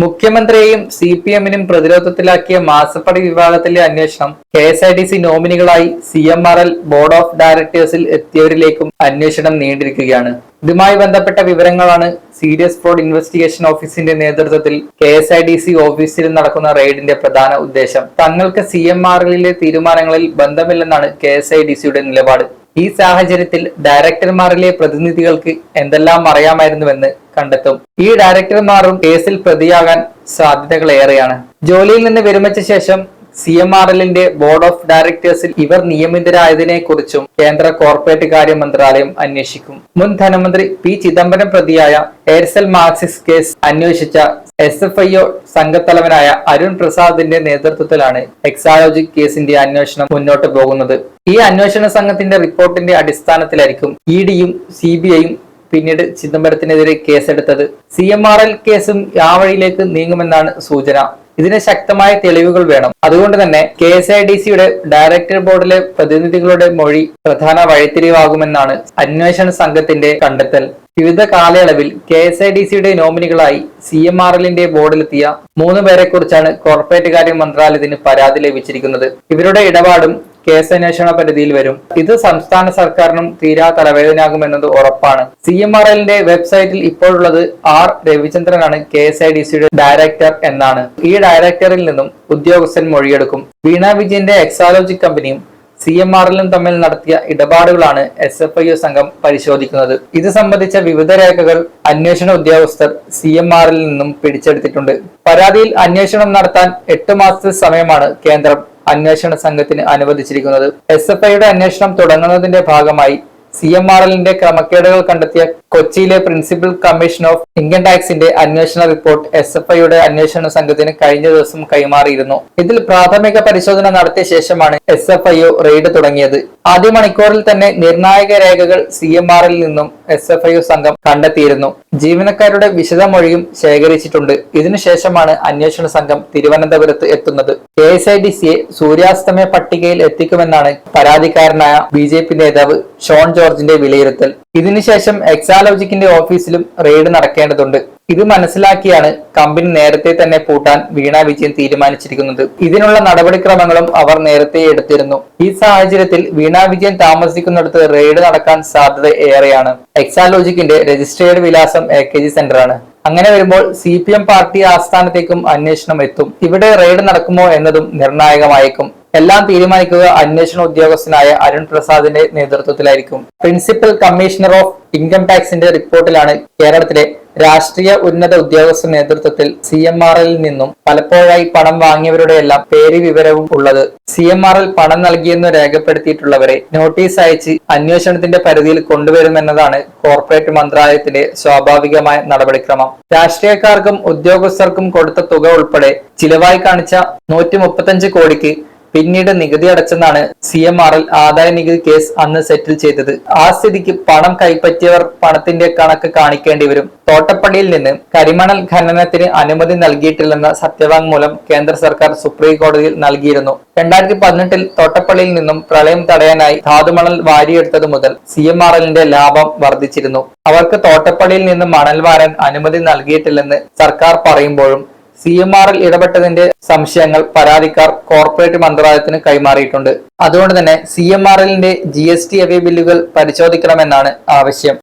മുഖ്യമന്ത്രിയെയും C P എമ്മിനും പ്രതിരോധത്തിലാക്കിയ മാസപ്പടി വിവാദത്തിലെ അന്വേഷണം K S I T C നോമിനികളായി C M R L board of ഡയറക്ടേഴ്സിൽ എത്തിയവരിലേക്കും അന്വേഷണം നീണ്ടിരിക്കുകയാണ്. ഇതുമായി ബന്ധപ്പെട്ട വിവരങ്ങളാണ് സീരിയസ് ഫ്രോഡ് ഇൻവെസ്റ്റിഗേഷൻ ഓഫീസിന്റെ നേതൃത്വത്തിൽ K S I D C ഓഫീസിൽ നടക്കുന്ന റെയ്ഡിന്റെ പ്രധാന ഉദ്ദേശം. തങ്ങൾക്ക് സി എം ആർ എല്ലിലെ തീരുമാനങ്ങളിൽ ബന്ധമില്ലെന്നാണ് കെ എസ് ഐ ഡി സിയുടെ നിലപാട്. ഈ സാഹചര്യത്തിൽ ഡയറക്ടർമാരിലെ പ്രതിനിധികൾക്ക് എന്തെല്ലാം അറിയാമായിരുന്നുവെന്ന് കണ്ടെത്തും. ഈ ഡയറക്ടർമാരും കേസിൽ പ്രതിയാകാൻ സാധ്യതകൾ ഏറെയാണ് ജോലിയിൽ നിന്ന് വിരമിച്ച ശേഷം സി എം ആർ എല്ലിന്റെ ബോർഡ് ഓഫ് ഡയറക്ടേഴ്സിൽ ഇവർ നിയമിതരായതിനെ കുറിച്ചും കേന്ദ്ര കോർപ്പറേറ്റ് കാര്യ മന്ത്രാലയം അന്വേഷിക്കും. മുൻ ധനമന്ത്രി പി ചിദംബരം പ്രതിയായ എയർസെൽ മാർക്സിസ് കേസ് അന്വേഷിച്ച എസ് എഫ് ഐ ഒ സംഘത്തലവനായ അരുൺ പ്രസാദിന്റെ നേതൃത്വത്തിലാണ് എക്സാലോജിക് കേസിന്റെ അന്വേഷണം മുന്നോട്ട് പോകുന്നത്. ഈ അന്വേഷണ സംഘത്തിന്റെ റിപ്പോർട്ടിന്റെ അടിസ്ഥാനത്തിലായിരിക്കും ഇ ഡിയും സി ബി ഐയും പിന്നീട് ചിദംബരത്തിനെതിരെ കേസെടുത്തത്. സി എം ആർ എൽ കേസും ആ വഴിയിലേക്ക് നീങ്ങുമെന്നാണ് സൂചന. ഇതിന് ശക്തമായ തെളിവുകൾ വേണം. അതുകൊണ്ട് തന്നെ കെ എസ് ഐ ഡി സിയുടെ ഡയറക്ടർ ബോർഡിലെ പ്രതിനിധികളുടെ മൊഴി പ്രധാന വഴിത്തിരിവാകുമെന്നാണ് അന്വേഷണ സംഘത്തിന്റെ കണ്ടെത്തൽ. വിവിധ കാലയളവിൽ കെ എസ് ഐ ഡി സിയുടെ നോമിനികളായി സി എം ആർ എല്ലിന്റെ ബോർഡിലെത്തിയ മൂന്ന് പേരെ കുറിച്ചാണ് കോർപ്പറേറ്റ് കാര്യ മന്ത്രാലയത്തിന് പരാതി ലഭിച്ചിരിക്കുന്നത്. ഇവരുടെ ഇടപാടും കേസ് അന്വേഷണ പരിധിയിൽ വരും. ഇത് സംസ്ഥാന സർക്കാരിനും തീരാ തലവേദനയാകുമെന്നത് ഉറപ്പാണ്. സി എം ആർ എല്ലിന്റെ വെബ്സൈറ്റിൽ ഇപ്പോഴുള്ളത് ആർ രവിചന്ദ്രനാണ് കെ എസ് ഐ ഡി സിയുടെ ഡയറക്ടർ എന്നാണ്. ഈ ഡയറക്ടറിൽ നിന്നും ഉദ്യോഗസ്ഥൻ മൊഴിയെടുക്കും. വീണ വിജയന്റെ എക്സാലോജി കമ്പനിയും സി എം ആറിലും തമ്മിൽ നടത്തിയ ഇടപാടുകളാണ് എസ് എഫ് ഐ യു സംഘം പരിശോധിക്കുന്നത്. ഇത് സംബന്ധിച്ച വിവിധ രേഖകൾ അന്വേഷണ ഉദ്യോഗസ്ഥർ സി എം ആറിൽ നിന്നും പിടിച്ചെടുത്തിട്ടുണ്ട്. പരാതിയിൽ അന്വേഷണം നടത്താൻ എട്ട് മാസത്തെ സമയമാണ് കേന്ദ്രം അന്വേഷണ സംഘത്തിന് അനുവദിച്ചിരിക്കുന്നത്. എസ് എഫ് ഐയുടെ അന്വേഷണം തുടങ്ങുന്നതിന്റെ ഭാഗമായി സി എം ആർ എല്ലിന്റെ ക്രമക്കേടുകൾ കണ്ടെത്തിയ കൊച്ചിയിലെ പ്രിൻസിപ്പൽ കമ്മീഷൻ ഓഫ് ഇൻകം ടാക്സിന്റെ അന്വേഷണ റിപ്പോർട്ട് എസ് എഫ് ഐയുടെ അന്വേഷണ സംഘത്തിന് കഴിഞ്ഞ ദിവസം കൈമാറിയിരുന്നു. ഇതിൽ പ്രാഥമിക പരിശോധന നടത്തിയ ശേഷമാണ് എസ് എഫ് ഐ റെയ്ഡ് തുടങ്ങിയത്. ആദ്യ മണിക്കൂറിൽ തന്നെ നിർണായക രേഖകൾ സി എം ആർ നിന്നും എസ് എഫ് ഐ സംഘം കണ്ടെത്തിയിരുന്നു. ജീവനക്കാരുടെ വിശദമൊഴിയും ശേഖരിച്ചിട്ടുണ്ട്. ഇതിനുശേഷമാണ് അന്വേഷണ സംഘം തിരുവനന്തപുരത്ത് എത്തുന്നത്. കെ എസ് ഐ ഡി സിയെ സൂര്യാസ്തമയ പട്ടികയിൽ എത്തിക്കുമെന്നാണ് പരാതിക്കാരനായ ബി ജെ പി നേതാവ് ഷോൺ ജോർജിന്റെ വിലയിരുത്തൽ. ഇതിനുശേഷം എക്സാലോജിക്കിന്റെ ഓഫീസിലും റെയ്ഡ് നടക്കേണ്ടതുണ്ട്. ഇത് മനസ്സിലാക്കിയാണ് കമ്പനി നേരത്തെ തന്നെ പൂട്ടാൻ വീണ വിജയൻ തീരുമാനിച്ചിരിക്കുന്നത്. ഇതിനുള്ള നടപടിക്രമങ്ങളും അവർ നേരത്തെ എടുത്തിരുന്നു. ഈ സാഹചര്യത്തിൽ വീണ വിജയൻ താമസിക്കുന്നിടത്ത് റെയ്ഡ് നടക്കാൻ സാധ്യത ഏറെയാണ്. എക്സാലോജിക്കിന്റെ രജിസ്ട്രേഡ് വിലാസം എ കെ ജി സെന്റർ ആണ് അങ്ങനെ വരുമ്പോൾ സി പി എം പാർട്ടി ആസ്ഥാനത്തേക്കും അന്വേഷണം എത്തും. ഇവിടെ റെയ്ഡ് നടക്കുമോ എന്നതും നിർണായകമായേക്കും. എല്ലാം തീരുമാനിക്കുക അന്വേഷണ ഉദ്യോഗസ്ഥനായ അരുൺ പ്രസാദിന്റെ നേതൃത്വത്തിലായിരിക്കും. പ്രിൻസിപ്പൽ കമ്മീഷണർ ഓഫ് ഇൻകം ടാക്സിന്റെ റിപ്പോർട്ടിലാണ് കേരളത്തിലെ രാഷ്ട്രീയ ഉന്നത ഉദ്യോഗസ്ഥ നേതൃത്വത്തിൽ സി എം ആർ എൽ നിന്നും പലപ്പോഴായി പണം വാങ്ങിയവരുടെ എല്ലാം പേര് വിവരവും ഉള്ളത്. സി എം ആർ എൽ പണം നൽകിയെന്ന് രേഖപ്പെടുത്തിയിട്ടുള്ളവരെ നോട്ടീസ് അയച്ച് അന്വേഷണത്തിന്റെ പരിധിയിൽ കൊണ്ടുവരുമെന്നതാണ് കോർപ്പറേറ്റ് മന്ത്രാലയത്തിന്റെ സ്വാഭാവികമായ നടപടിക്രമം. രാഷ്ട്രീയക്കാർക്കും ഉദ്യോഗസ്ഥർക്കും കൊടുത്ത തുക ഉൾപ്പെടെ ചിലവായി കാണിച്ച നൂറ്റി കോടിക്ക് പിന്നീട് നികുതി അടച്ചെന്നാണ് സി എം ആർ എൽ ആദായ നികുതി കേസ് അന്ന് സെറ്റിൽ ചെയ്തത്. ആ സ്ഥിതിക്ക് പണം കൈപ്പറ്റിയവർ പണത്തിന്റെ കണക്ക് കാണിക്കേണ്ടി വരും. തോട്ടപ്പള്ളിയിൽ നിന്ന് കരിമണൽ ഖനനത്തിന് അനുമതി നൽകിയിട്ടില്ലെന്ന സത്യവാങ്മൂലം കേന്ദ്ര സർക്കാർ സുപ്രീം കോടതിയിൽ നൽകിയിരുന്നു. രണ്ടായിരത്തി പതിനെട്ടിൽ തോട്ടപ്പള്ളിയിൽ നിന്നും പ്രളയം തടയാനായി ധാതുമണൽ വാരിയെടുത്തത് മുതൽ സി എം ആർ എല്ലിന്റെ ലാഭം വർദ്ധിച്ചിരുന്നു. അവർക്ക് തോട്ടപ്പള്ളിയിൽ നിന്ന് മണൽ വാരാൻ അനുമതി നൽകിയിട്ടില്ലെന്ന് സർക്കാർ പറയുമ്പോഴും സി എം ആറിൽ ഇടപെട്ടതിന്റെ സംശയങ്ങൾ പരാതിക്കാർ കോർപ്പറേറ്റ് മന്ത്രാലയത്തിന് കൈമാറിയിട്ടുണ്ട്. അതുകൊണ്ട് തന്നെ സി എം ആറിലിന്റെ ജി എസ് ടി അവേ ബില്ലുകൾ പരിശോധിക്കണമെന്നാണ് ആവശ്യം.